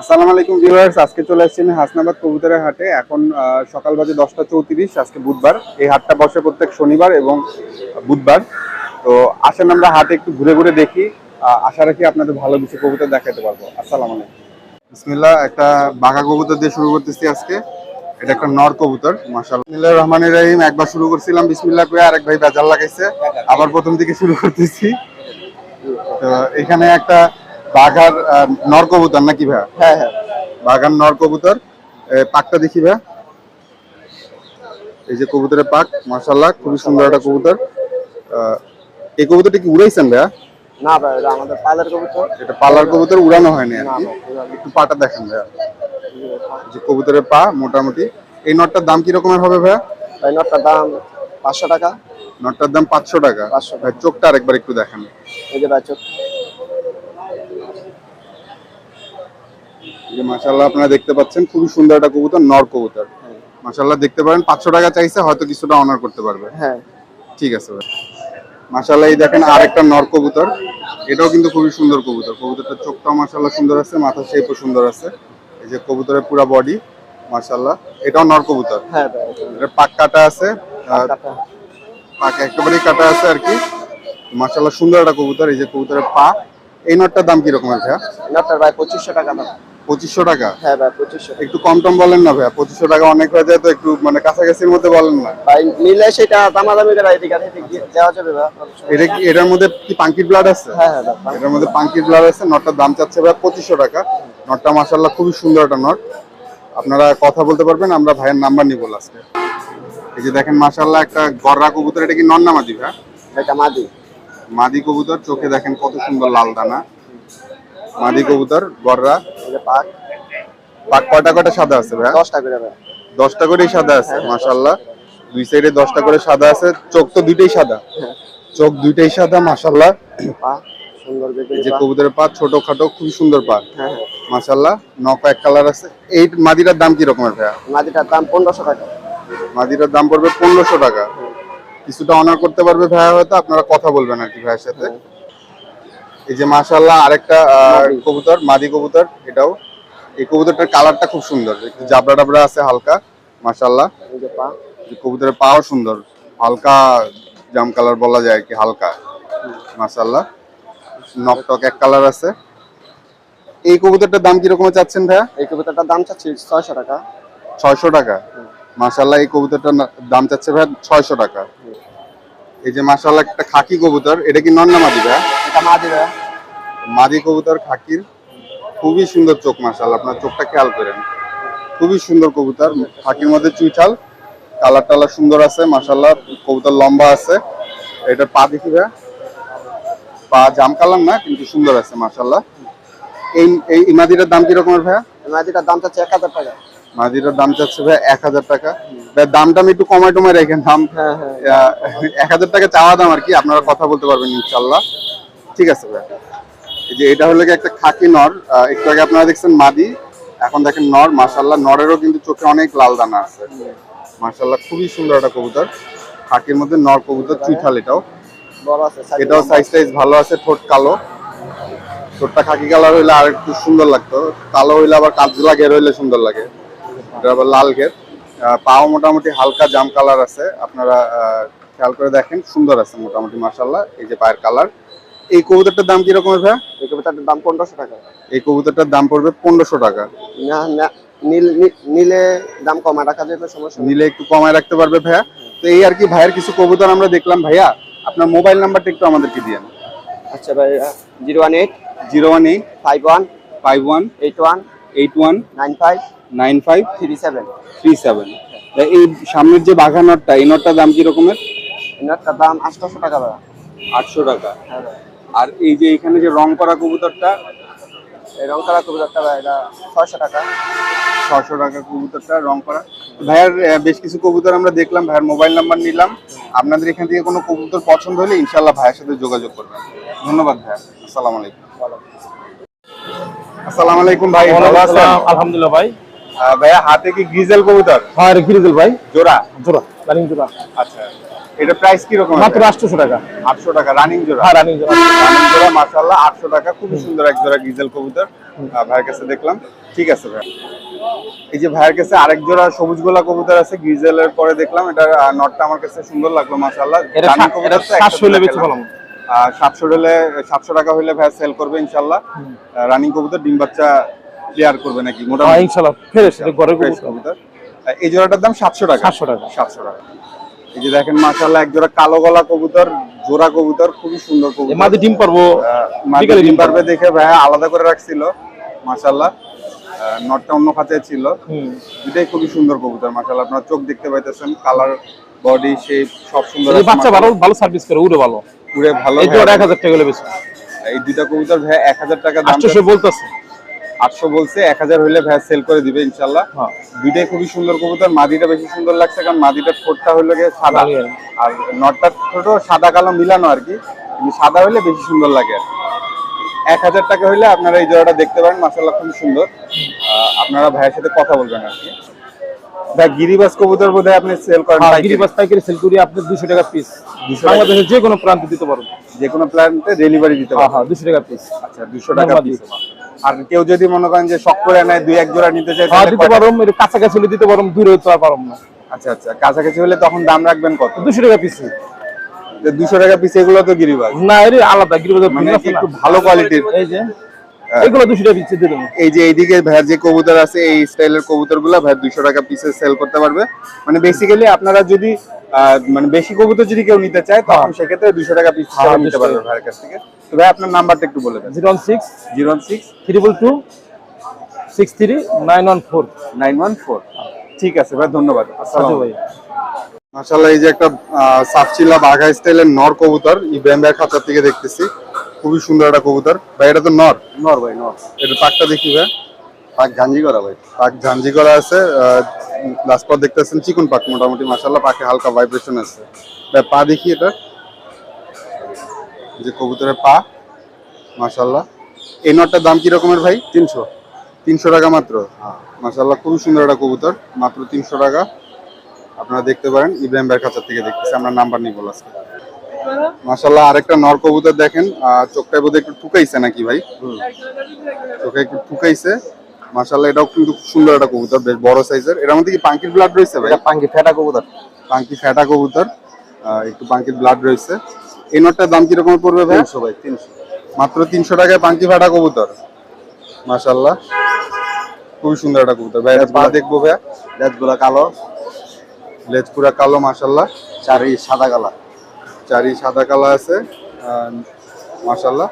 আসসালামু আলাইকুম ভিউয়ার্স, আজকে চলে আসছি আমি হাসনাবাদ কবুতরের হাটে। এখন সকাল বাজে দশটা চৌত্রিশ, আজকে বুধবার। এই হাটটা বসে প্রত্যেক শনিবার এবং বুধবার। তো আসেন আমরা হাটে একটু ঘুরে ঘুরে দেখি। আশা রাখি আপনাদের ভালো কিছু কবুতর দেখাতে পারব। আসসালামু আলাইকুম। বিসমিল্লাহ, একটা বাঘা কবুতর দিয়ে শুরু করতেছি আজকে। এটা একটা নর কবুতর, মাশাআল্লাহ। রহমানের রহিম, একবার শুরু করছিলাম, বিসমিল্লাহ করে আরেক ভাই বেজাল লাগাইছে। আবার প্রথম থেকে শুরু করতেছি। তো এখানে একটা বাঘার নর কবুতর নাকি ভাই? হ্যাঁ হ্যাঁ। বাগান নর কবুতর পাকটা দেখি ভাই। এই যে কবুতরের পাক খুবই সুন্দর একটা কবুতর। এই কবুতরটা কি উড়াইছেন ভাইয়া? না ভাই এটা আমাদের পালের কবুতর। এটা পালার কবুতর উড়ানো হয়নি আর কি। একটু পাটা দেখেন ভাইয়া। যে কবুতরের পা মোটামুটি। এই নটটার দাম কি রকমের হবে ভাইয়া? নটটার দাম পাঁচশো টাকা। নটটার দাম পাঁচশো টাকা। 500 ভাই চোখটা আরেকবার একটু দেখেন। এই যে ভাই চোখ। যে মাশাল্লাহ আপনারা দেখতে পাচ্ছেন খুবই সুন্দর একটা কবুতর নর কবুতর। মাশাল্লাহ দেখতে পারেন পাঁচশো টাকা চাইছে হয়তো কিছুটা অনার করতে পারবে। হ্যাঁ। ঠিক আছে ভাই। এই দেখেন আরেকটা নর কবুতর। এটাও কিন্তু খুবই সুন্দর কবুতর। কবুতরটার চোখটাও সুন্দর আছে মাথার শেপও সুন্দর আছে। এই যে কবুতরের পুরো বডি এটাও নর কবুতর। হ্যাঁ ভাই। পাক কাটা আছে পাক একেবারেই কাটা আছে আর কি। মাশাআল্লাহ সুন্দর একটা কবুতর এই যে কবুতরের পা। এই নটটার দাম কি রকমের ভাইয়া? নটটার ভাই পঁচিশশো টাকা দাম। পঁচিশশো টাকা? হ্যাঁ ভাই পঁচিশশো একটু কম টম বলেন না ভাইয়া পঁচিশশো টাকা অনেক হয়ে যায় তো একটু মানে কাছাকাছির মধ্যে বলেন না। ভাই নিলে সেটা দামাদামি করে এদিকে দেওয়া যাবে ভাই এটা কি এটার মধ্যে কি পাঙ্কির ব্লাড আছে? হ্যাঁ হ্যাঁ এটার মধ্যে পাঙ্কির ব্লাড আছে নটটার দাম চাচ্ছে ভাই পঁচিশশো টাকা। নটটা মাসাল্লাহ খুবই সুন্দর একটা নট। আপনারা কথা বলতে পারবেন আমরা ভাইয়ের নাম্বার নিব লাস্টে এই যে দেখেন মাসাল্লাহ একটা গররা কবুতর এটা কি নন্না মাদি ভাই? এটা মাদি। মাদি কবুতর চোখে দেখেন কত সুন্দর লাল দানা। মাদি কবুতর গররা। পাক পাক কয়টা কয়টা সাদা আছে ভাই দশটা করে ভাই। দশটা করেই সাদা আছে মাসাল্লাহ দুই সাইডে দশটা করে সাদা আছে চোখ তো দুইটাই সাদা। হ্যাঁ। চোখ দুইটাই সাদা বেগুনি যে কবুতরের পা ছোট খাটো খুবই সুন্দর পা। হ্যাঁ হ্যাঁ। মাশাল্লাহ নক এক কালার আছে। এই মাদিরার দাম কি রকমের ভাইয়া? মাদিটার দাম পনেরোশো টাকা। মাদিরার দাম পড়বে পনেরোশো টাকা। কিছুটা অনার করতে পারবে ভাইয়া হয়তো আপনারা কথা বলবেন আর কি ভাইয়ের সাথে। এই যে মাশাল্লাহ আরেকটা কবুতর মাদি কবুতর এটাও। এই কবুতরটার কালারটা খুব সুন্দর। একটু জাবরা ডাবরা আছে হালকা মাশাল্লাহ পা। কবুতরের পাও সুন্দর। হালকা জাম কালার বলা যায় কি হালকা। মাশাল্লাহ নক টক এক কালার আছে। এই কবুতরটার দাম কীরকম চাচ্ছেন ভাইয়া? এই কবিতাটার দাম চাচ্ছি ছয়শো টাকা। ছয়শো টাকা। মাশাল্লাহ এই কবুতরটার দাম চাচ্ছে ভাই ছয়শো টাকা। এই যে মাশাল্লাহ একটা খাকি কবুতর এটা কি নন্না মাদি ভাই? এটা মাদি ভাই। মাদি কবুতর খাকির। খুবই সুন্দর চোখ মাশাল্লাহ আপনার চোখটা খেয়াল করেন। খুবই সুন্দর কবুতর খাকির মধ্যে চুইঠাল। কালার টালার সুন্দর আছে মাশাল্লাহ কবুতর লম্বা আছে। এটা পা দেখি ভাই। পা জাম কালার না কিন্তু সুন্দর আছে মাশাল্লাহ এই এই এই মাদিটার দাম কিরকমের ভাইয়া? এই মাদিটার দাম চাচ্ছি এক হাজার টাকা। মাদিটার দাম চাচ্ছে ভাই এক হাজার টাকা। দামটা আমি একটু কমাই টমাই রেখেন দাম হ্যাঁ হ্যাঁ। এক হাজার টাকা চাওয়া দাম আর কি আপনারা কথা বলতে পারবেন ইনশাল্লাহ ঠিক আছে ভাই। এই যে এটা হলো একটা খাকি নর একটু আগে আপনারা দেখছেন মাদি এখন দেখেন নর মাশাল্লাহ নরেরও কিন্তু চোখে অনেক লাল দানা আছে। মাশাল্লাহ খুবই সুন্দর একটা কবুতর। খাকির মধ্যে নর কবুতর চুইঠাল এটাও। এটাও সাইজ টাইজ ভালো আছে ঠোঁট কালো। ঠোঁটটা খাকি কালার হইলে আর একটু সুন্দর লাগতো। কালো হইলে আবার কাঁচগুলা ঘের হইলে সুন্দর লাগে। এটা আবার লাল ঘের। পাও মোটামুটি হালকা জাম কালার আছে। আপনারা খেয়াল করে দেখেন সুন্দর আছে মোটামুটি মাসাল্লাহ এই যে পায়ের কালার। এই কবুতরটার দাম কি রকমের ভাই এই কবিতাটার দাম পনেরোশো টাকা। এই কবুতরটার দাম পড়বে পনেরোশো টাকা। না না নীল দাম কমা রাখা যাবে সমস্যা নিলে একটু কমায় রাখতে পারবে ভাইয়া। তো এই আর কি ভাইয়ের কিছু কবুতর আমরা দেখলাম ভাইয়া। আপনার মোবাইল নাম্বারটা একটু আমাদেরকে দিয়েন। আচ্ছা ভাই zero one eight zero one eight five one five one eight one eight one nine five nine five three seven. Three seven. এই সামনের যে বাঘা নটটা এই নটটার দাম কি রকমের? দাম আটশোশো টাকা ভাই আটশো টাকা। হ্যাঁ আর এই যে এখানে যে রং করা কবুতরটা? এই রং করা কবিতাটা এটা ছয়শো টাকা। ছশো টাকা কবুতরটা রং করা ভাইয়ার বেশ কিছু কবুতর আমরা দেখলাম ভাইয়ার মোবাইল নাম্বার নিলাম। আপনাদের এখান থেকে কোনো কবুতর পছন্দ হলে ইনশাল্লাহ ভাইয়ের সাথে যোগাযোগ করবেন। ধন্যবাদ ভাইয়া। আসসালামু আলাইকুম। আসসালামু। আলাইকুম ভাই ভালো আছেন? আলহামদুলিল্লাহ ভাই। ভাইয়া হাতে কি গ্রিজেল কবুতর? হ্যাঁ গিরিজল ভাই। জোড়া? জোড়া রানিং জোড়া। আচ্ছা এটা প্রাইস কি রকম মাত্র আটশোশো টাকা। আটশো টাকা রানিং জোড়া? হ্যাঁ রানিং জোড়া। রানিং জোড়া মাশাআল্লাহ আটশো টাকা। খুবই সুন্দর এক জোড়া গ্রিজেল কবুতর। ভাইয়ের কাছে দেখলাম। ঠিক আছে ভাই এই যে ভাইয়ের কাছে আরেক জোড়া সবুজ গোলা কবুতর আছে গ্রিজেলের পরে দেখলাম। আহ, নটটা আমার কাছে সুন্দর লাগল মাশাআল্লাহ। এটা রানিং কবুতর এটা তো একটা 700 হলে বেচে। ফেলাম। আহ, 700 হলে 700 টাকা হলে ভাই সেল করবে ইনশাআল্লাহ। রানিং কবুতর ডিম বাচ্চা ক্লিয়ার করবে নাকি? হ্যাঁ মোটামুটি ইনশাল্লাহ ফ্রেশ এটা ঘরে কবুতর। এই জোড়াটার দাম 700 টাকা। 700 টাকা। 700 টাকা। এই যে দেখেন মাশাআল্লাহ এক জোড়া কালো গলা কবুতর জোড়া কবুতর খুবই সুন্দর কবুতর। ডিম পারব বিকালে ডিম পারবে। দেখে ভাইয়া আলাদা করে রাখছিল মাশাল্লাহ নটটা অন্য খাঁচায় ছিল। এটাই খুবই সুন্দর কবুতর মাশাল্লাহ আপনার চোখ দেখতে পাইতেছেন কালার বডি শেপ সব সুন্দর এই বাচ্চা ভালো ভালো সার্ভিস করে উড়ে ভালো। উড়ে ভালো এই জোড়া এক হাজার টাকা হলে বেশি। এই দুইটা কবুতর ভাই এক হাজার টাকা দাম আটশোশো বলতেছে। আটশো বলছে এক হাজার হইলে ভাইয়া সেল করে দিবে ইনশাল্লাহ। হ্যাঁ। দুইটাই খুবই সুন্দর কবুতর মাদিটা বেশি সুন্দর লাগছে কারণ মাদিটার ঠোঁটটা হইল গিয়ে সাদা। আর নটটা ছোট সাদা কালো মিলানো আর কি কিন্তু সাদা হইলে বেশি সুন্দর লাগে আর। এক হাজার টাকা হইলে আপনারা এই জোড়াটা দেখতে পারেন মাসাল্লাহ খুবই সুন্দর। আহ, আপনারা ভাইয়ের সাথে কথা বলবেন আর কি। ভাই গিরিবাস কবুতর বোধহয় আপনি সেল করেন হ্যাঁ। গিরিবাস পাইকারি সেল করি আপনি দুশো টাকা পিস বাংলাদেশের যে কোনো প্রান্তে দিতে পারবেন যে কোনো ডেলিভারি দিতে হ্যাঁ পারবেন হ্যাঁ দুশো টাকা পিস আচ্ছা দুশো টাকা পিস আর কেউ যদি মনে করেন যে শখ করে নেয় দুই এক জোড়া নিতে চায় হ্যাঁ তাহলে দিতে পারব কাছাকাছি হলে দিতে পারব দূরে তো আর পারব না। আচ্ছা আচ্ছা কাছাকাছি হলে তখন দাম রাখবেন কত? দুশো টাকা পিস দুশো টাকা পিস এগুলো তো গিরিবাস। না এর আলাদা গিরিবাস মানে একটু ভালো কোয়ালিটির এই যে এগুলো দুশো টাকা পিস দিয়ে দেবো। এই যে এইদিকে ভাইয়ার যে কবুতর আছে এই স্টাইলের কবুতরগুলা ভাইয়ার টাকা পিসে সেল করতে পারবে। মানে বেসিক্যালি আপনারা যদি মানে বেশি কবুতর যদি কেউ নিতে চায় তখন সেক্ষেত্রে দুইশো টাকা পিস হ্যাঁ, নিতে পারবে ভাইয়ের কাছ থেকে। তো ভাই আপনার নাম্বারটা একটু বলে দেন। ঠিক আছে ভাই ধন্যবাদ। আসসালাম মাশাআল্লাহ এই যে একটা সাফচিলা বাঘা স্টাইলের নর কবুতর ইব্রাহিম ভাইয়ের খাঁচার থেকে দেখতেছি। খুবই সুন্দর একটা কবুতর। ভাই এটা তো নর? নর ভাই নর। এটা পাকটা দেখি ভাই। পাক ঝাঞ্জি করা ভাই। পাক ঝাঞ্জি করা আছে লাস্ট পর দেখতেছেন চিকন পাক মোটামুটি মাশাআল্লাহ পাকে হালকা ভাইব্রেশন আছে। ভাই পা দেখি এটা। যে কবুতরের পা মাশাআল্লাহ। এই নটটার দাম কি রকমের ভাই? তিনশো। তিনশো টাকা মাত্র? মাশাআল্লাহ খুবই সুন্দর একটা কবুতর মাত্র তিনশো টাকা। আপনারা দেখতে পারেন ইব্রাহিম ভাইয়ের কাছে থেকে দেখতেছি আমরা নাম্বার নিব আজকে মাশাআল্লাহ আরেকটা নর কবুতর দেখেন। আহ, চোখটায় বোধহয় একটু ঠুকাইছে নাকি ভাই? চোখে একটু ঠুকাইছে। মাশাআল্লাহ এটাও কিন্তু সুন্দর একটা কবুতর বেশ বড় সাইজের। এর মধ্যে কি পাঙ্কির ব্লাড রয়েছে ভাই? পাঙ্কি ফেটা কবুতর। পাঙ্কি ফ্যাটা কবুতর। একটু পাঙ্কির ব্লাড রয়েছে। এই নটটার দাম কীরকম পড়বে ভাই? তিনশো ভাই তিনশো। মাত্র তিনশো টাকায় পাঙ্কি ফাটা কবুতর। মাশাল্লাহ খুবই সুন্দর একটা কবুতর। ভাই পা দেখব ভাইয়া। লেজগুলা কালো। লেজ পুরা কালো মাশাল্লাহ চারি সাদা কালা চারি সাদা কালা আছে মাশাল্লাহ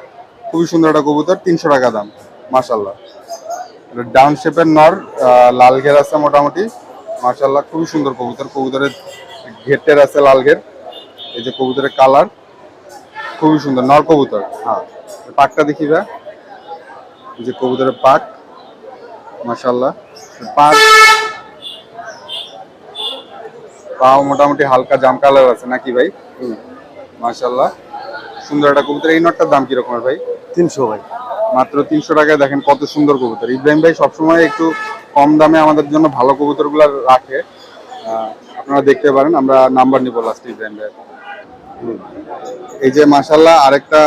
খুবই সুন্দর একটা কবুতর, তিনশো টাকা দাম মাশাল্লাহ ডাউন শেপের নর লাল ঘের আছে মোটামুটি মাশাল্লাহ খুবই সুন্দর কবুতর, কবুতরের ঘেরটের আছে লাল ঘের, এই যে কবুতরের কালার, খুবই সুন্দর, নর কবুতর হ্যাঁ। পাকটা দেখি ভাই, এই যে কবুতরের পাক মাশাল্লাহ পাক, পাও মোটামুটি হালকা জাম কালার আছে, নাকি ভাই? মাশাল্লাহ সুন্দর একটা কবুতর। এই নটটার দাম কীরকম ভাই? তিনশো ভাই। মাত্র তিনশো টাকায় দেখেন কত সুন্দর কবুতর। ইব্রাহিম ভাই সবসময় একটু কম দামে আমাদের জন্য ভালো কবুতরগুলা রাখে আপনারা দেখতে পারেন আমরা নাম্বার নিব লাস্ট ইব্রাহিম ভাই এই যে মাশাল্লাহ আরেকটা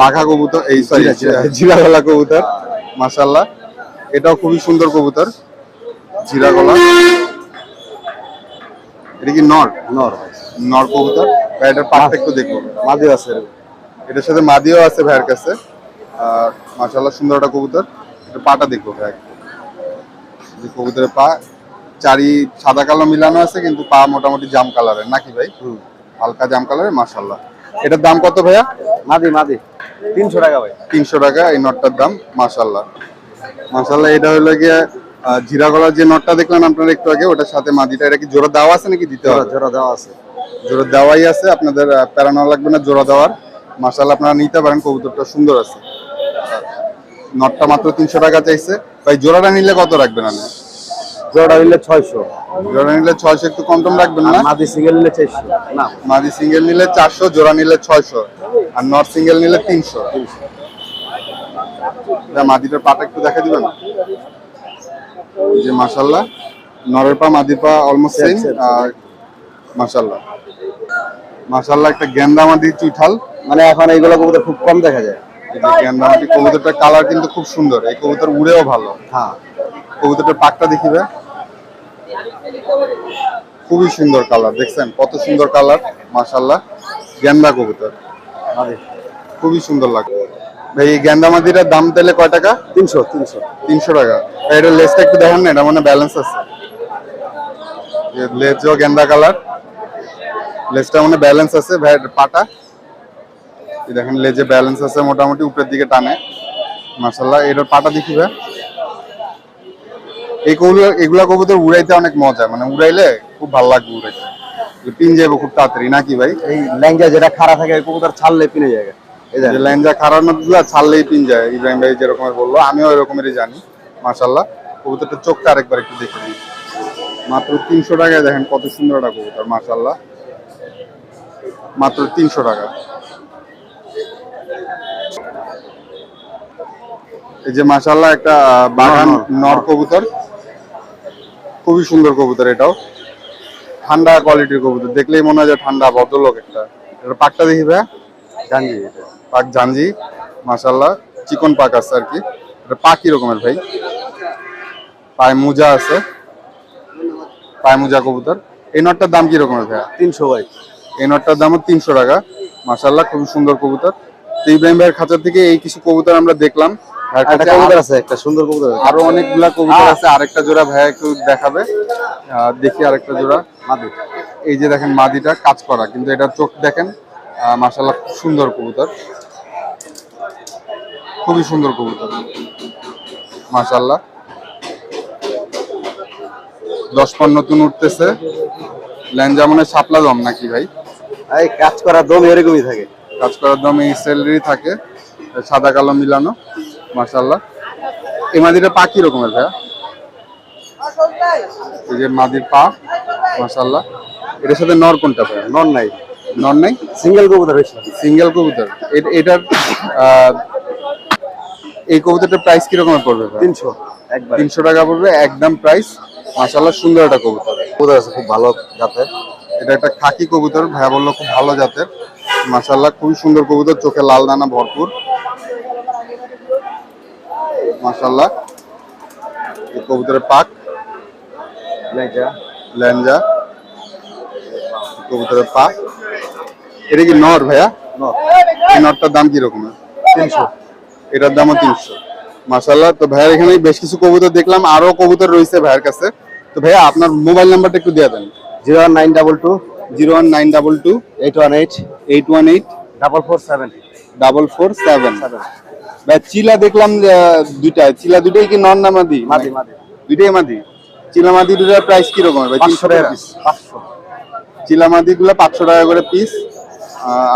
বাঘা কবুতর এই সরি জিরা, জিরা। জিরা গলা কবুতর মাশাল্লাহ এটাও খুবই সুন্দর কবুতর জিরা গলা এটা কি নর? নর। নর কবুতর। এটার দেখব। মাদি আছে এটার সাথে মাদিও আছে ভাইয়ের কাছে। আর মাশাল্লাহ সুন্দর একটা কবুতর। এটা পাটা দেখব ভাই। যে কবুতরের পা। চারি সাদা কালো মিলানো আছে কিন্তু পা মোটামুটি জাম কালারের। নাকি ভাই? হালকা জাম কালারের মাশাল্লাহ এটার দাম কত ভাইয়া? মাদি মাদি। তিনশো টাকা ভাই। তিনশো টাকা এই নটটার দাম মাশাল্লাহ মাশাল্লাহ এটা হলো গিয়ে জিরা গলার যে নটটা দেখলেন আপনারা একটু আগে ওটার সাথে মাদিটা এটা কি জোড়া দেওয়া আছে নাকি দিতে হবে? জোড়া দেওয়া আছে। জোড়া দেওয়াই আছে আপনাদের প্যারানো লাগবে না জোড়া দেওয়ার। মাসাল আপনারা নিতে পারেন কবুতরটা সুন্দর আছে। নটটা মাত্র তিনশো টাকা চাইছে। ভাই জোড়াটা নিলে কত রাখবেন আপনি? জোড়া নিলে ছয়শো। জোড়া নিলে ছয়শো একটু কম টম রাখবেন না? মাদি সিঙ্গেল নিলে চারশো। না মাদি সিঙ্গেল নিলে চারশো জোড়া নিলে ছয়শো আর নট সিঙ্গেল নিলে তিনশো। মাদিটার পাটা একটু দেখা দিবেন? যে মাসাল্লাহ নরের পা মাদির পা অলমোস্ট সেম মাসাল্লাহ মাসাল্লাহ একটা গেন্দা মাদি চুইঠাল। মানে এখন এইগুলো কবুতর খুব কম দেখা যায়। এই যে গেন্দামাটি কবুতরটার কালার কিন্তু খুব সুন্দর। এই কবুতর উড়েও ভালো। হ্যাঁ। কবুতরটার পাকটা দেখিবে খুবই সুন্দর কালার দেখছেন? কত সুন্দর কালার মাশাল্লাহ গেন্দা কবুতর। খুবই সুন্দর লাগে ভাই এই গেন্দা মাদিটার দাম তাহলে কয় টাকা? তিনশো তিনশো। তিনশো টাকা। এটা লেজটা একটু দেখান না এটা মানে ব্যালেন্স আছে। যে লেজও গেন্দা কালার লেজটা মানে ব্যালেন্স আছে পাটা। দেখেন লেজে ব্যালেন্স আছে মোটামুটি উপরের দিকে টানে। মাশাল্লাহ এটার পাটা দেখি ভাই। এই কবুল এগুলা কবুতর উড়াইতে অনেক মজা মানে উড়াইলে খুব ভালো লাগবে উড়াইতে। পিন যাব খুব তাড়াতাড়ি নাকি ভাই? এই ল্যাংজা যেটা খাড়া থাকে কবুতর ছাড়লে পিনে যায়। এই যে ল্যাঞ্জা খারানো গুলা ছাড়লেই পিন যায় ইব্রাহিম ভাই যেরকম বলল আমিও এরকমেরই জানি কবুতরটা চোখটা আরেকবার একটু দেখে নিই। মাত্র তিনশো টাকায় দেখেন কত সুন্দর একটা কবুতর মাশাল্লাহ মাত্র তিনশো টাকা। এই যে মাশাল্লাহ একটা বাগান নর, নর। নর কবুতর। খুবই সুন্দর কবুতর এটাও। ঠান্ডা কোয়ালিটির কবুতর। দেখলেই মনে হয় যে ঠান্ডা ভদ্রলোক একটা। এটা পাকটা দেখি ভাইয়া? জানি এটা। পাক জানজি মাশাল্লাহ চিকন পাক আছে আর কি। এটা পাক কি রকমের ভাই? পায়ে মোজা আছে। পায়ে মোজা কবুতর। এই নটটার দাম কি রকমের ভাইয়া? তিনশো ভাই। এই নটটার দামও তিনশো টাকা। মাশাল্লাহ খুবই সুন্দর কবুতর। তো ইব্রাহিম ভাইয়ের খাঁচা থেকে এই কিছু কবুতর আমরা দেখলাম। আরো- অনেকগুলা কবুতর আছে আরেকটা জোড়া ভাইয়া একটু দেখাবে। দেখি আরেকটা জোড়া। মাদি। এই যে দেখেন মাদিটা কাজ করা কিন্তু এটার চোখ দেখেন খুব সুন্দর কবুতর। খুবই সুন্দর কবুতর। মাশাল্লাহ দশ পর নতুন উঠতেছে। ল্যান্ড মনে হয় শাপলা দম নাকি ভাই? এই কাজ করা দম এরকমই থাকে। কাজ করার দম এই স্যালারি থাকে সাদা কালো মিলানো মাশাল্লাহ এই মাদিটা পা কি রকমের ভাইয়া? এই যে মাদির পা মাশাল্লাহ এটার সাথে নর কোনটা ভাইয়া? নন নাই। নর নাই? সিঙ্গেল কবুতর সিঙ্গেল কবুতর। এটার এই কবুতরটার প্রাইস কীরকম পড়বে তিনশো। তিনশো টাকা পড়বে একদম প্রাইস মাশাল্লাহ সুন্দর একটা কবুতর। কবুতর আছে খুব ভালো জাতের। এটা একটা খাকি কবুতর ভাইয়া বলল খুব ভালো জাতের। মাশাল্লাহ খুবই সুন্দর কবুতর চোখে লাল দানা ভরপুর। মাশাল্লাহ এই কবুতরের পাক। ল্যাঞ্জা কবুতরের পা এটা কি নর ভাইয়া? নর। এই নরটার দাম কি রকমের? তিনশো। এটার দামও তিনশো। মাসাল্লাহ তো ভাইয়ার এখানে বেশ কিছু কবুতর দেখলাম আরও কবুতর রয়েছে ভাইয়ের কাছে। তো ভাইয়া আপনার মোবাইল নাম্বারটা একটু দিয়ে দেন। Zero one nine double two zero one nine double two eight one eight eight one eight double four seven double four seven ভাই চিলা দেখলাম দুইটা। চিলা দুটোই কি নন না মাদি? মাদি মাদি। দুইটাই মাদি? চিলা মাদি দুটার প্রাইস কি রকমের ভাই তিনশো টাকা পিস পাঁচশো। চিলা মাদি গুলো পাঁচশো টাকা করে পিস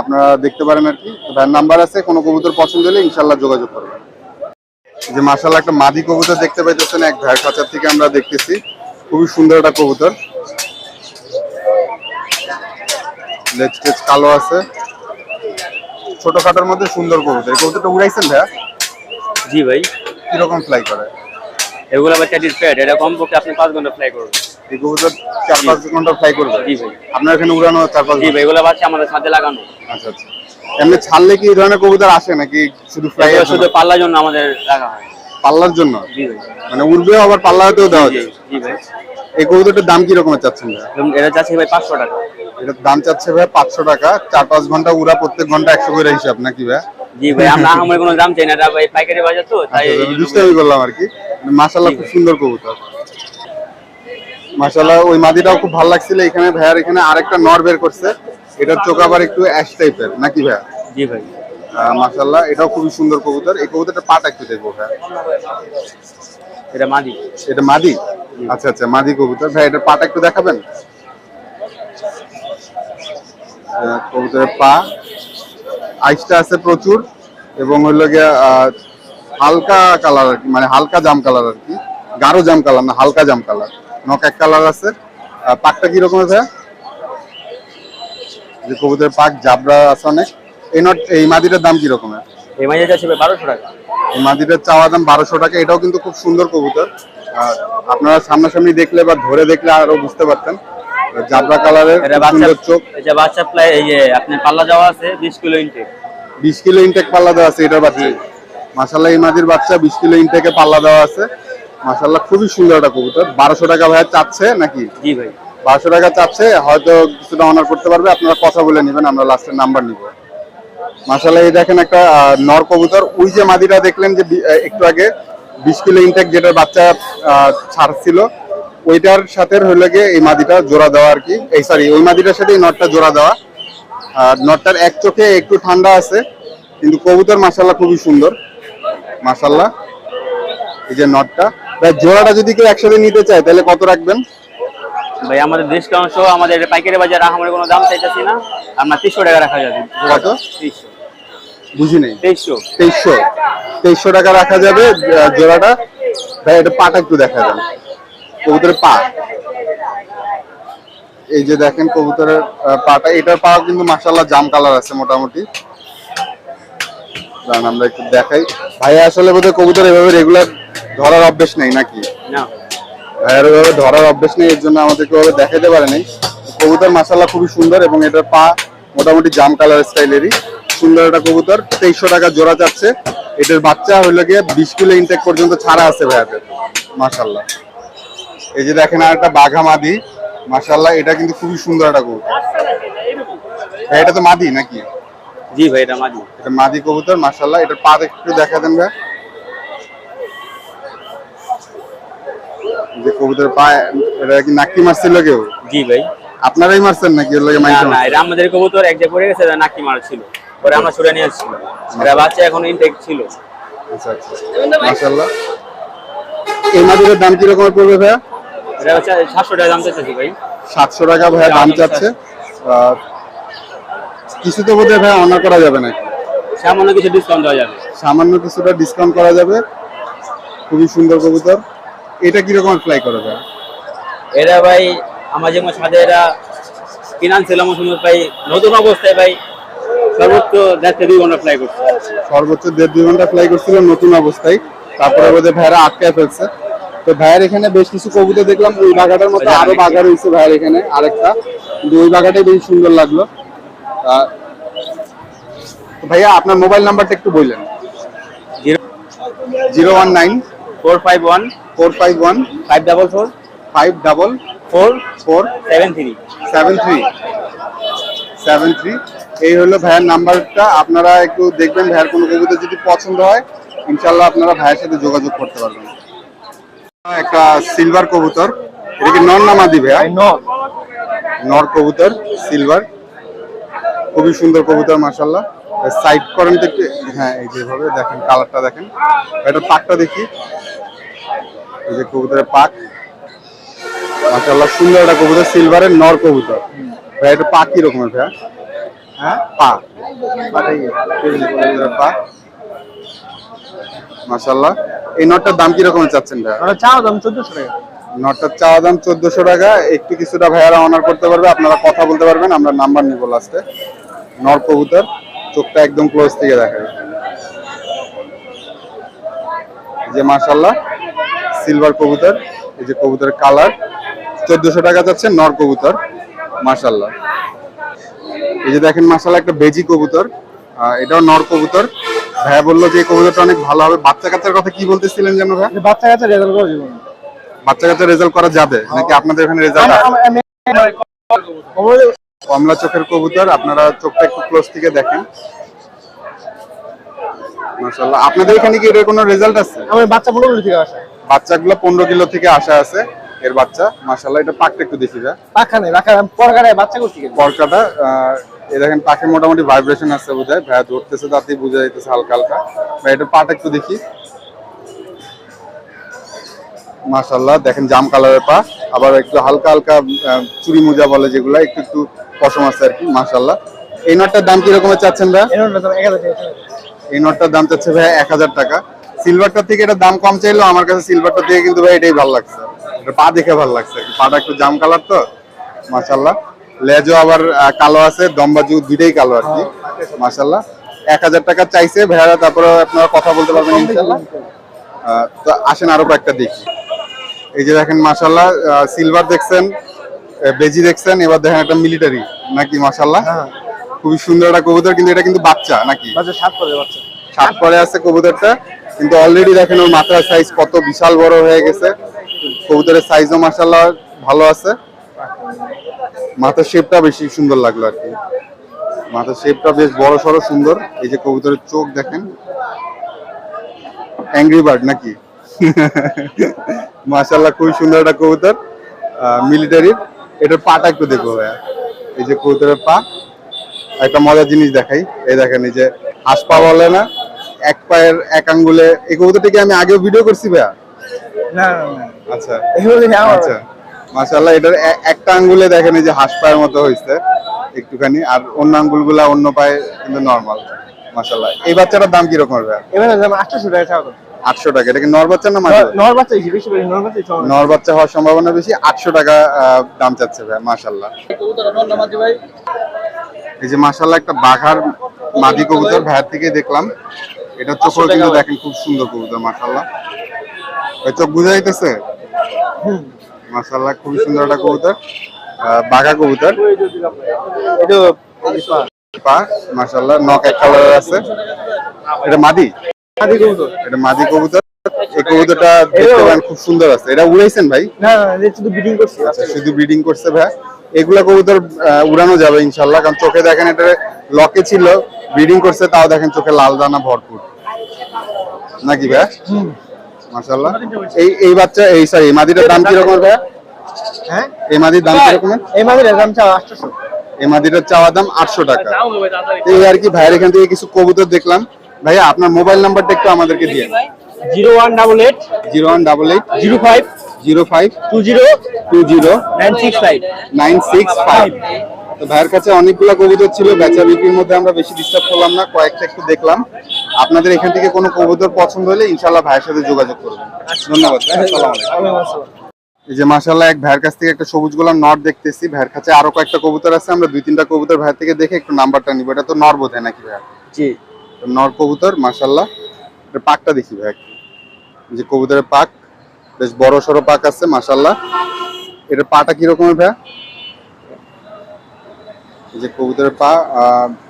আপনারা দেখতে পারেন আর কি। ভাইয়ের নাম্বার আছে কোনো কবুতর পছন্দ হলে ইনশাল্লাহ যোগাযোগ করবেন। যে মাসাল্লাহ একটা মাদি কবুতর দেখতে পাইতেছেন এক ভাইয়ের কাছার থেকে আমরা দেখতেছি। খুবই সুন্দর একটা কবুতর। লেজ টেজ কালো আছে। ছোটখাটোর মধ্যে সুন্দর কবুতর। কবুতরটা উড়াইছেন ভাইয়া? জি ভাই। কীরকম ফ্লাই করে? এগুলো আমার চ্যাটির প্যাড এটা কমপক্ষে আপনি পাঁচ ঘণ্টা ফ্লাই করবেন। এই কবুতর চার পাঁচ ঘণ্টা ফ্লাই করবে? জি ভাই। আপনার এখানে উড়ানো চার পাঁচ জি ভাই এগুলো বাচ্চা আমাদের সাথে লাগানো। আচ্ছা আচ্ছা। এমনি ছাড়লে কি এই ধরনের কবুতর আসে নাকি শুধু ফ্লাই শুধু পাল্লার জন্য আমাদের রাখা হয়। পাল্লার জন্য? জি ভাই। মানে উড়বেও আবার পাল্লাতেও দেওয়া যায়। জি ভাই। এই কবুতরটার দাম কি রকমের চাচ্ছেন এটা চাচ্ছি ভাই পাঁচশো টাকা। এটার দাম চাচ্ছে ভাই পাঁচশো টাকা। চার পাঁচ ঘণ্টা উড়া প্রত্যেক ঘণ্টা একশো করে হিসাব নাকি ভাই? জি ভাই আমরা আমার কোনো দাম চাই না ভাই পাইকারি বাজার তো তাই দুষ্টামি করলাম আর কি। মাসাল্লাহ খুব সুন্দর কবুতর। মাসাল্লাহ ওই মাদিটাও খুব ভালো লাগছিল। এখানে ভাইয়ার এখানে আরেকটা নর বের করছে। এটার চোখ আবার একটু অ্যাশ টাইপের নাকি ভাইয়া জি ভাই। এটাও খুবই সুন্দর কবুতর। এই কবুতরটা পাটা একটু দেখব ভাইয়া এটা মাদি। এটা মাদি? আচ্ছা আচ্ছা মাদি কবুতর। ভাই, এটার পাটা একটু দেখাবেন? কবুতরের পা। আইসটা আছে প্রচুর, এবং হইল গিয়া হালকা কালার আর কি মানে হালকা জাম কালার আর কি। গাঢ় জাম কালার না, হালকা জাম কালার। নক এক কালার আছে। পাকটা কি রকমের ভাইয়া? যে কবুতরের পাক জাবরা আছে অনেক। এই নট এই মাদিটার দাম কি রকমের? এই বারোশো টাকা। এই চাওয়া দাম বারোশো টাকা এটাও কিন্তু খুব সুন্দর কবুতর। আর আপনারা সামনাসামনি দেখলে বা ধরে দেখলে আরও বুঝতে পারতেন। জাবরা কালারের সুন্দর চোখ। এটা বাচ্চা প্লাই এই যে পাল্লা যাওয়া আছে বিশ কিলো ইনটেক বিশ কিলো ইনটেক পাল্লা দেওয়া আছে এটার বাচ্চা। মাসাল্লাহ এই মাদির বাচ্চা বিশ কিলো ইনটেকে পাল্লা দেওয়া আছে। মাসাল্লাহ খুবই সুন্দর একটা কবুতর। বারোশো টাকা ভাইয়া চাচ্ছে নাকি? জি ভাই। বারোশো টাকা চাচ্ছে হয়তো কিছুটা অনার করতে পারবে। আপনারা কথা বলে নেবেন আমরা লাস্টের নাম্বার নিব। মাসাল্লাহ এই দেখেন একটা নর কবুতর। ওই যে মাদিটা দেখলেন যে একটু আগে, বিশ কিলো ইনটেক যেটার বাচ্চা ছাড়ছিল, ওইটার সাথে হইলে গিয়ে এই মাদিটা জোড়া দেওয়া আর কি। এই সরি ওই মাদিটার সাথে এই নটটা জোড়া দেওয়া। আর নটটার এক চোখে একটু ঠান্ডা আছে, কিন্তু কবুতর মাসাল্লাহ খুবই সুন্দর। মাসাল্লাহ এই যে নটটা জোড়াটা যদি কেউ একসাথে নিতে চায়, তাহলে কত রাখবেন? ভাই আমাদের ডিসকাউন্ট সহ আমাদের পাইকারি বাজার আমার কোনো দাম চাইতেছি না। আমরা তিনশো টাকা রাখা যাবে। কত? তেইশশো বুঝি নেই। তেইশশো তেইশশো তেইশশো টাকা রাখা যাবে জোড়াটা। ভাই এটা পাটা একটু দেখা যাবে। কবুতরের পা। এই যে দেখেন কবুতরের পাটা। এটার পা কিন্তু মাসাল্লাহ জাম কালার আছে মোটামুটি। আমরা একটু দেখাই। ভাই আসলে বোধহয় কবুতর এভাবে রেগুলার ধরার অভ্যেস নেই নাকি? না। ওইভাবে ধরার অভ্যেস নেই এর জন্য আমাদেরকে ওভাবে দেখাতে পারে নাই। কবুতর মাসাল্লাহ খুবই সুন্দর এবং এটার পা মোটামুটি জাম কালার স্টাইলেরই সুন্দর একটা কবুতর তেইশশো টাকা জোড়া চাচ্ছে। এটার বাচ্চা হইল গিয়ে বিশ কিলো ইনটেক পর্যন্ত ছাড়া আছে ভাইয়াদের মাসাল্লাহ এই যে দেখেন আর একটা বাঘা মাদি মাসাল্লাহ এটা কিন্তু খুবই সুন্দর একটা কবুতর। ভাই, এটা তো মাদি নাকি? জি ভাই এটা মাঝি এটা মাদি কবুতর মাসাল্লাহ এটার পা একটু দেখা দেন ভাই। যে কবুতর পা এটা কি নাকি মারছিল কেউ? জি ভাই। আপনারাই মারছেন নাকি ওর লাগে না মাইকে না এটা আমাদের কবুতর এক জায়গায় পড়ে গেছে এটা নাকি মারা ছিল পরে আমরা ছুটে নিয়ে আসছি এটা বাচ্চা এখন ইনটেক ছিল। আচ্ছা আচ্ছা। মাশাআল্লাহ। এই মাদুরের দাম কি রকমের পড়বে ভাইয়া? এটা হচ্ছে সাতশো টাকা দাম চাইতেছি ভাই। সাতশো টাকা ভাইয়া দাম চাচ্ছে। আর কিছু তো বোধহয় ভাইয়া অনার করা যাবে নাকি? সামান্য কিছু ডিসকাউন্ট দেওয়া যাবে। সামান্য কিছুটা ডিসকাউন্ট করা যাবে। খুবই সুন্দর কবুতর। এটা কি রকমের ফ্লাই করে ভাইয়া এরা ভাই আমার যেমন ছাদে এরা কিনানছিলাম সময় ভাই নতুন অবস্থায় ভাই সর্বোচ্চ দেড় দুই ঘণ্টা ফ্লাই করছে। সর্বোচ্চ দেড় দুই ঘণ্টা ফ্লাই করছিল নতুন অবস্থায়। তারপরে বোধহয় ভাইরা আটকায় ফেলছে। তো ভাইয়ের এখানে বেশ কিছু কবুতর দেখলাম ওই বাগাটার মতো আরও বাগা রয়েছে ভাইয়ের এখানে আরেকটা। কিন্তু ওই বাগাটাই বেশ সুন্দর লাগল। ভাইয়া আপনার মোবাইল নাম্বারটা একটু বললেন। Zero zero one nine four five one four five one five double four five double four four seven three seven three seven three এই হলো ভাইয়ের নাম্বারটা। আপনারা একটু দেখবেন ভাইয়ের কোনো কবুতর যদি পছন্দ হয় ইনশাল্লাহ আপনারা ভাইয়ের সাথে যোগাযোগ করতে পারবেন। একটা সিলভার কবুতর। এটা কি নর নামা দিবে নর। কবুতর সিলভার খুবই সুন্দর কবুতর মাসাল্লাহ সাইড করেন তো একটু হ্যাঁ এই যেভাবে দেখেন কালারটা দেখেন। এটা পাকটা দেখি। এই যে কবুতরের পাক মাশাআল্লাহ সুন্দর একটা কবুতর সিলভারের নর কবুতর। ভাই এটা পা কি রকমের ভাইয়া? হ্যাঁ? পা। এই পা। মাশাআল্লাহ। নটটার দাম কি চাচ্ছেন ভাইয়া? ওটা চাও দাম চোদ্দশো টাকা। নটটার চাওয়া দাম টাকা। একটু কিছুটা ভাইয়ারা অনার করতে পারবে আপনারা কথা বলতে পারবেন আমরা নাম্বার নিব লাস্টে নর কবুতর চোখটা একদম ক্লোজ থেকে দেখায় যে মাশাল্লাহ সিলভার কবুতর এই যে কবুতরের কালার। চোদ্দশো টাকা যাচ্ছে নর কবুতর মাশাল্লাহ এই যে দেখেন মাশাল্লাহ একটা বেজি কবুতর এটাও নর কবুতর। ভাইয়া বলল যে কবুতরটা অনেক ভালো হবে। বাচ্চা কাচ্চার কথা কি বলতেছিলেন যেন ভাই বাচ্চা কাচ্চা রেজাল্ট করে জীবন বাচ্চা কাচ্চা রেজাল্ট করা যাবে নাকি আপনাদের এখানে রেজাল্ট কমলা চোখের কবুতর আপনারা চোখটা একটু ক্লোজ থেকে দেখেন। মাশাআল্লাহ আপনাদের এখানে কি এর কোনো রেজাল্ট আছে? আমার বাচ্চা পনেরো থেকে আসে। বাচ্চাগুলো পনেরো কিলো থেকে আসা আছে এর বাচ্চা। মাশাআল্লাহ এটা পাকটা একটু দেখি যা। পাখা নেই পাখা পরকারে বাচ্চা করছি পরকাটা দেখেন মোটামুটি ভাইব্রেশন আছে বোধহয়। ভাইয়া ধরতেছে তাতেই বোঝা যাইতেছে হালকা হালকা। ভাই এটা পাটা একটু দেখি। মাশাল্লাহ দেখেন জাম কালারের পা। আবার একটু হালকা হালকা চুরি মোজা বলে যেগুলা একটু একটু পশম আছে আর কি মাশাল্লাহ এই নটটার দাম কিরকমের চাচ্ছেন ভাই এই নটটার দাম চাচ্ছে ভাই এক হাজার টাকা। সিলভারটা থেকে এটা দাম কম চাইলেও আমার কাছে সিলভারটা থেকে কিন্তু ভাই এটাই ভালো লাগছে। এটা পা দেখে ভালো লাগছে। পাটা একটু জাম কালার তো মাশাল্লাহ লেজও আবার কালো আছে দমবাজু দুইটাই কালো আর কি মাশাল্লাহ এক হাজার টাকা চাইছে ভাইয়ারা তারপরে আপনারা কথা বলতে পারবেন ইনশাল্লাহ তো আসেন আরও কয়েকটা দেখি এই যে দেখেন মাশাল্লাহ সিলভার দেখছেন বেজি দেখছেন এবার দেখেন একটা মিলিটারি নাকি মাশাল্লাহ খুবই সুন্দর একটা কবুতর কিন্তু এটা কিন্তু বাচ্চা নাকি? সাত করে বাচ্চা। সাত পরে আছে কবুতরটা। কিন্তু অলরেডি দেখেন ওর মাথার সাইজ কত বিশাল বড় হয়ে গেছে। কবুতরের সাইজও মাসাল্লাহ ভালো আছে। মাথার শেপটা বেশি সুন্দর লাগল আর কি। মাথার শেপটা বেশ বড় সড়ো সুন্দর। এই যে কবুতরের চোখ দেখেন। অ্যাংরি বার্ড নাকি? মাশাল্লাহ খুবই সুন্দর একটা কবুতর। মিলিটারির এটার পাটা একটু দেখব ভাইয়া। এই যে কবুতরের পা। একটা মজার জিনিস দেখাই। এই দেখেন এই যে হাঁস পা বলে না। এক পায়ের এক আঙ্গুলে এই কবুতরটাকে আমি আগেও ভিডিও করছি ভাইয়া? না না আচ্ছা। আচ্ছা। মাশাআল্লাহ এটার একটা আঙ্গুলে দেখেন এই যে হাঁস পায়ের মতো হয়েছে একটুখানি। আর অন্য আঙ্গুলগুলা অন্য পায়ে কিন্তু নর্মাল মাশাআল্লাহ। এই বাচ্চাটার দাম কীরকম হবে এবারে যেমন আটশোশো টাকা চাওয়া দাম। আটশো টাকা এটা কি নর বাচ্চা না মাঝে? নর- বাচ্চা বেশি বেশি বেশি নর বাচ্চা নর বাচ্চা হওয়ার সম্ভাবনা বেশি আটশো টাকা আহ, দাম চাচ্ছে ভাই মাশাল্লাহ এই যে মাশাল্লাহ একটা বাঘার মাদি কবুতর ভাইয়ের থেকে দেখলাম। এটা চোখও কিন্তু দেখেন খুব সুন্দর কবুতর মাশাল্লাহ ওই চোখ বুঝা যাইতেছে? মাশাল্লাহ খুবই সুন্দর একটা কবুতর বাঘা কবুতর। পা মাশাল্লাহ নক এক কালার আছে। এটা মাদি? আদি কবুতর। এটা মাদি কবুতর। এই কবুতরটা দেখতে খুব সুন্দর আছে। এটা উড়াইছেন ভাই? না শুধু বিডিং করছি। আচ্ছা শুধু ব্রিডিং করছে ভাই। এগুলা কবুতর উড়ানো যাবে ইনশাল্লাহ কারণ চোখে দেখেন এটা লকে ছিল ব্রিডিং করছে তাও দেখেন চোখে লাল দানা ভরপুর। নাকি ভাই? মাশাল্লাহ এই এই বাচ্চা এই সরি এই মাদিটার দাম কীরকম ভাই হ্যাঁ? এই মাদির দাম কীরকম এই মাঝে দাম চাওয়া আটশোশো। এই মাদিটার চাওয়া দাম আটশো টাকা। এই আর কি ভাইয়ের এখান থেকে কিছু কবুতর দেখলাম। ভাইয়া আপনার মোবাইল নাম্বারটা একটু আমাদেরকে দিয়ে zero one double eight. Zero one double eight. Zero five. Zero five. Two zero. Two zero. Nine six five. Nine six five. তো ভাইয়ের কাছে অনেকগুলো কবুতর ছিল বেচা বিক্রির মধ্যে আমরা বেশি ডিস্টার্ব করলাম না কয়েকটা একটু দেখলাম। আপনাদের এখান থেকে কোনো কবুতর পছন্দ হলে ইনশাল্লাহ ভাইয়ের সাথে যোগাযোগ করবেন। ধন্যবাদ আসসালামু আলাইকুম। এই যে মাশাল্লাহ এক ভাইয়ের কাছ থেকে একটা সবুজ গোলাম নট দেখতেছি ভাইয়ের কাছে আরও কয়েকটা কবুতর আছে আমরা দুই তিনটা কবুতর ভাইয়ের থেকে দেখে একটু নাম্বারটা নিব। এটা তো নর বোধ হয় নাকি ভাইয়া? জি। নর কবুতর মাশাল্লাহ এর পাকটা দেখি ভাই যে কবুতরের পাক বেশ বড় সড়ো পাক আছে মাশাল্লাহ এটার পাটা কি রকমের ভাইয়া? এই যে কবুতরের পা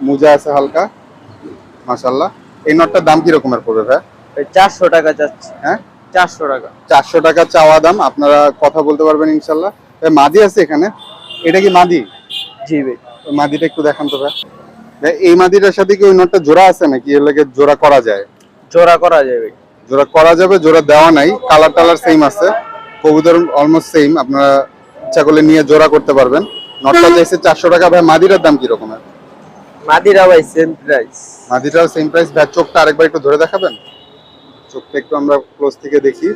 মোজা আছে হালকা মাশাল্লাহ এই নটটার দাম কি রকমের পড়বে ভাই? চারশো টাকা যাচ্ছে হ্যাঁ? চারশো টাকা। চারশো টাকা চাওয়া দাম আপনারা কথা বলতে পারবেন ইনশাল্লাহ ভাই, মাদি আছে এখানে? এটা কি মাদি? জি ভাই। মাদিটা একটু দেখান তো ভাই। ভাই, এই মাদিটার সাথে কি ওই নটটা জোড়া আছে নাকি? এর লাগে জোড়া করা যায়? জোড়া করা যাবে জোড়া করা যাবে জোড়া দেওয়া নাই। কালার টালার সেম আছে। কবুতর অলমোস্ট সেম আপনারা ইচ্ছা করলে নিয়ে জোড়া করতে পারবেন। নটটা চাইছে চারশো টাকা ভাই মাদিটার দাম কি রকমের? মাদিরা ভাই সেম প্রাইস মাদিটাও সেম প্রাইস ভাই চোখটা আরেকবার একটু ধরে দেখাবেন? চোখটা একটু আমরা ক্লোজ থেকে দেখি।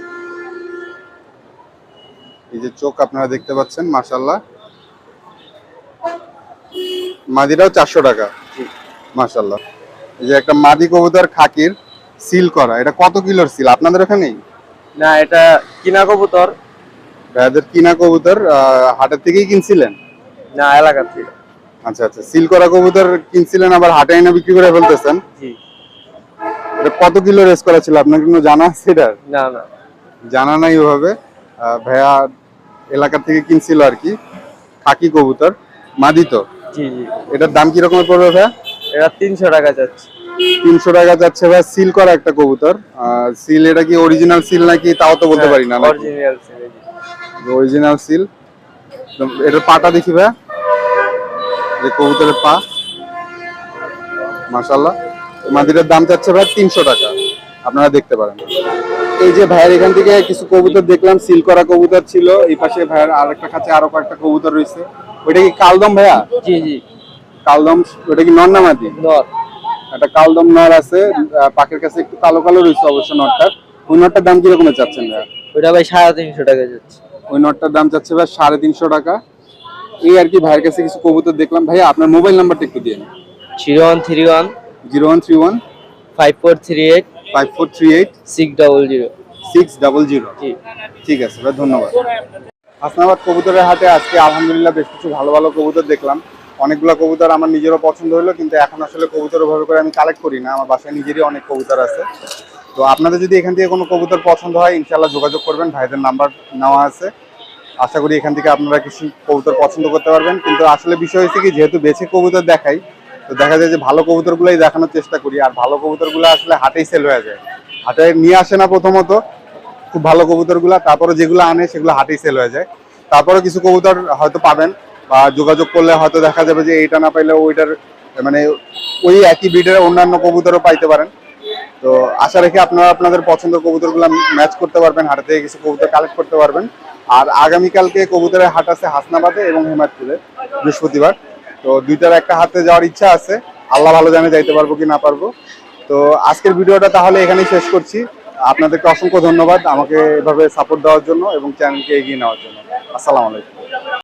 এই যে চোখ আপনারা দেখতে পাচ্ছেন মাশাল্লাহ মাদিটাও চারশো টাকা। মাশাল্লাহ এই যে একটা মাদি কবুতর খাকির সিল করা। এটা কত কিলোর সিল আপনাদের ওখানেই না এটা কিনা কবুতর। ভাইয়াদের কিনা কবুতর হাটের থেকেই কিনছিলেন? না এলাকা থেকে আচ্ছা আচ্ছা। সিল করা কবুতর কিনছিলেন আবার হাটে এনে বিক্রি করে ফেলতেছেন? জি। কত কিলো রেস করা ছিল? আপনার কোনো জানা আছে এটার? না না। জানা নাই ওভাবে। ভাইয়া এলাকা থেকে কিনছিল আর কি। খাকি কবুতর মাদি তো। জি জি। এটার দাম কি রকমের পড়বে ভাইয়া? এটা তিনশো টাকা যাচ্ছে। তিনশো টাকা যাচ্ছে ভাই সিল করা একটা কবুতর। সিল এটা কি অরিজিনাল সিল নাকি? তাও তো বলতে পারি না অরিজিনাল অরিজিনাল সিল। এটার পাটা দেখি ভাইয়া। যে কবুতরের পা। মাশাল্লাহ মাদিরের দাম চাচ্ছে ভাই তিনশো টাকা। আপনারা দেখতে পারেন। এই যে ভাইয়ের এখান থেকে কিছু কবুতর দেখলাম সিল করা কবুতর ছিল। এই পাশে ভাইয়ের আর একটা কাছে আরও কয়েকটা কবুতর রয়েছে। ওইটা কি কালদম ভাইয়া? জি জি। কালদম ওটা কি নর না মাদি? নর। একটা কালদম নর আছে। পাকের কাছে একটু কালো কালো রয়েছে অবশ্য নটটার ওই নরটার দাম কিরকমের চাচ্ছেন ভাইয়া? ওইটা ভাই সাড়ে তিনশো টাকা যাচ্ছে। ওই নটটার দাম চাচ্ছে ভাই সাড়ে তিনশো টাকা। এই আর কি ভাইয়ের কাছে কিছু কবুতর দেখলাম। ভাইয়া আপনার মোবাইল নাম্বারটা একটু দিয়ে zero one three one zero one three one five four three eight five four three eight six double zero. Six double zero. ঠিক আছে ভাই ধন্যবাদ। হাসনাবাদ কবুতরের হাটে আজকে আলহামদুলিল্লাহ বেশ কিছু ভালো ভালো কবুতর দেখলাম। অনেকগুলো কবুতর আমার নিজেরও পছন্দ হলো কিন্তু এখন আসলে কবুতর ওভাবে করে আমি কালেক্ট করি না। আমার বাসায় নিজেরই অনেক কবুতর আছে। তো আপনাদের যদি এখান থেকে কোনো কবুতর পছন্দ হয় ইনশাল্লাহ যোগাযোগ করবেন। ভাইদের নাম্বার নেওয়া আছে। আশা করি এখান থেকে আপনারা কিছু কবুতর পছন্দ করতে পারবেন। কিন্তু আসলে বিষয় হচ্ছে কি, যেহেতু বেছে কবুতর দেখাই, তো দেখা যায় যে ভালো কবুতরগুলোই দেখানোর চেষ্টা করি। আর ভালো কবুতরগুলো আসলে হাটেই সেল হয়ে যায়। হাটে নিয়ে আসে না প্রথমত। খুব ভালো কবুতরগুলা তারপরে যেগুলো আনে সেগুলো হাটেই সেল হয়ে যায়। তারপরে কিছু কবুতর হয়তো পাবেন, বা যোগাযোগ করলে হয়তো দেখা যাবে যে এইটা না পাইলে ওইটার মানে ওই একই ব্রিডের অন্যান্য কবুতরও পাইতে পারেন। তো আশা রেখে আপনারা আপনাদের পছন্দের কবুতরগুলো ম্যাচ করতে পারবেন, হাটে থেকে কিছু কবুতর কালেক্ট করতে পারবেন। আর আগামীকালকে কবুতরের হাট আছে হাসনাবাদে এবং হেমায়তপুরে বৃহস্পতিবার। তো দুইটার একটা হাতে যাওয়ার ইচ্ছা আছে, আল্লাহ ভালো জানে যাইতে পারব কি না পারব। তো আজকের ভিডিওটা তাহলে এখানেই শেষ করছি। আপনাদেরকে অসংখ্য ধন্যবাদ আমাকে এভাবে সাপোর্ট দেওয়ার জন্য এবং চ্যানেলকে এগিয়ে নেওয়ার জন্য। আসসালামু আলাইকুম।